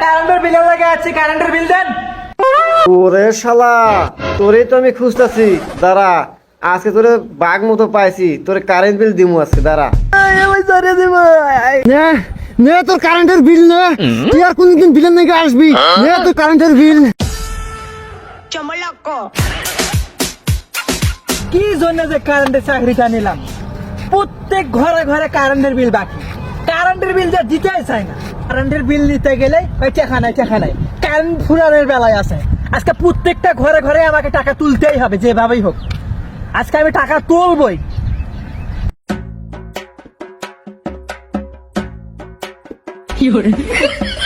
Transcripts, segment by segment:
কারেন্টের বিলের লাগে আছে কারেন্টের বিল দেন। ওরে শালা তোরে তো আমি খুঁজতাছি। দাঁড়া আজকে তোরে বাঘ মতো পাইছি। তোরে কারেন্ট বিল দিমু আজকে দাঁড়া। নে নে তোর কারেন্টের বিল নে। তুই আর কোনদিন বিলের নাকি আসবি। নে তোর কারেন্টের বিল কি জন্য যে কারেন্টের চাকরিটা নিলাম? প্রত্যেক ঘরে ঘরে কারেন্টের বিল বাকি। কারেন্টের বিল যে দিতেই চায় না। কারেন্টের বিল নিতে গেলে ওই টেকা নাই টেকা নাই কারেন্ট ফুরানোর বেলায় আছে। আজকে প্রত্যেকটা ঘরে ঘরে আমাকে টাকা তুলতেই হবে যেভাবেই হোক। আজকে আমি টাকা তুলবই। এ,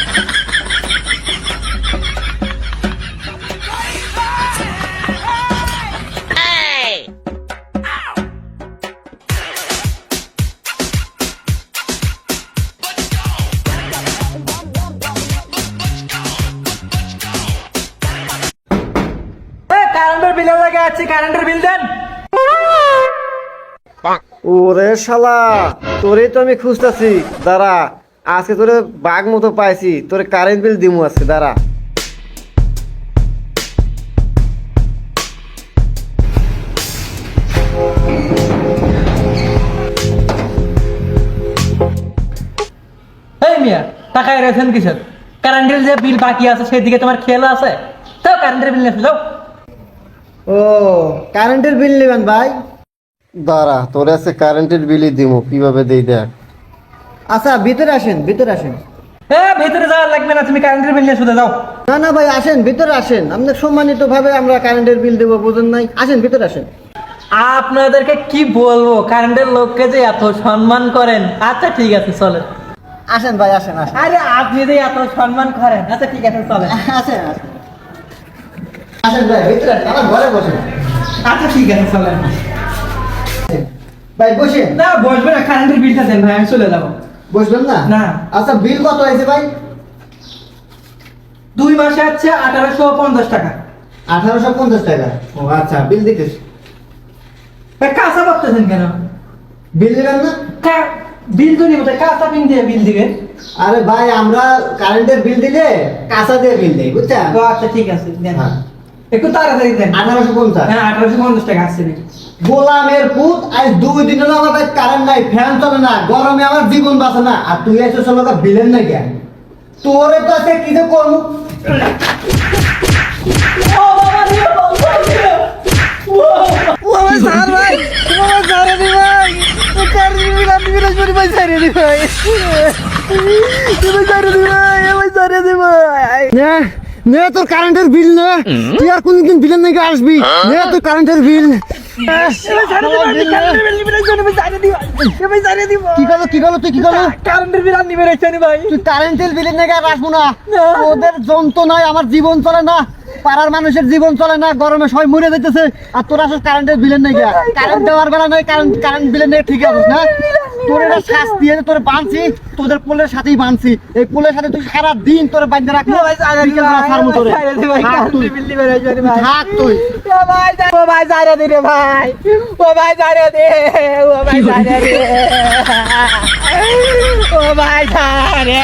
আছে কারেন্টের বিল দেন। ওরে শালা তোরে তো আমি খুঁজতাছি। দাঁড়া আজকে তোরে বাঘ মতো পাইছি তোরে কারেন্ট বিল দিমু আজকে দাঁড়া। এই মিয়া টাকা রেখেছেন কিসের? কারেন্টের যে বিল বাকি আছে সেদিকে তোমার খেয়াল আছে? তো কারেন্টের বিল নিয়ে যাও। ও কারেন্টের বিল নেবেন ভাই? দাঁড়া তোরে আজকে কারেন্টের বিলই দিমু কীভাবে দেই দেখ। আচ্ছা ভিতরে আসেন ভিতরে আসেন। হ্যাঁ ভিতরে যাওয়ার লাগবে না তুমি কারেন্টের বিল নিয়ে শুধু যাও। না না ভাই আসেন ভিতরে আসেন। আপনার সম্মানিত ভাবে আমরা কারেন্টের বিল দেবো বুঝুন নাই? আসেন ভিতরে আসেন। আপনাদেরকে কি বলব কারেন্টের লোককে যে এত সম্মান করেন। আচ্ছা ঠিক আছে চলে আসেন ভাই আসেন আসেন। আরে আপনি যে এত সম্মান করেন আচ্ছা ঠিক আছে চলে আসেন আসেন। আসেন ভাই ভিতরে ঘরে বসেন। আচ্ছা ঠিক আছে চলে ভাই বসেন। না বসবে না কারেন্টের বিলটা দেন ভাই আমি চলে যাব। বসবেন না? না। আচ্ছা বিল কত হয়েছে ভাই? দুই মাসে আছে আঠারোশো পঞ্চাশ টাকা। আঠারোশো পঞ্চাশ টাকা। ও আচ্ছা বিল দিতেছি। ভাই কাঁচা ভাবতেছেন কেন? বিল দিবেন না? বিল তো নিব কাঁচা পিন দিয়ে বিল দিবেন? আরে ভাই আমরা কারেন্টের বিল দিলে কাঁচা দিয়ে বিল দিই বুঝছেন? তো আচ্ছা ঠিক আছে হ্যাঁ। একটু তাড়াতাড়ি দেন। আঠারোশো পঞ্চাশ। হ্যাঁ আঠারোশো পঞ্চাশ টাকা আসছে নাকি? গোলামের পুত আজ দুই দিন হলো আমার কারেন্ট নাই ফ্যান চলে না গরমে আমার জীবন বাঁচে না। আর তুই এসে চলো বিলেন নাই কেন তোরে তো আছে কিছু করব? ও নে তোর কারেন্টের বিল নে। তুই আর কোনদিন বিলের নাকি আসবি? নে তোর কারেন্টের বিল কি করল কি করল তুই কি করল? কারেন্টের বিল আর নিবে রেখে ভাই। তুই কারেন্টের বিলের নাকি আর আসব না। ওদের যন্ত্রণায় আমার জীবন চলে না। পাড়ার মানুষের জীবন চলে না। গরমে সবাই মরে যাইতেছে। আর তোর আসলে কারেন্টের বিলের নাকি কারেন্ট দেওয়ার বেলা নাই কারেন্ট কারেন্ট বিলের নাকি ঠিক আছে না তোর এটা দিয়ে তোর বাঁধছি তোদের পোলের সাথেই বাঁধছি এই পোলের সাথে তুই সারা দিন তোর বাঁধতে রাখব ছাড়বো তোরে। থাক তুই। ও ভাই সারে দে রে ভাই। ও ভাই সারে দে ও ভাই দে। ও ভাই দে।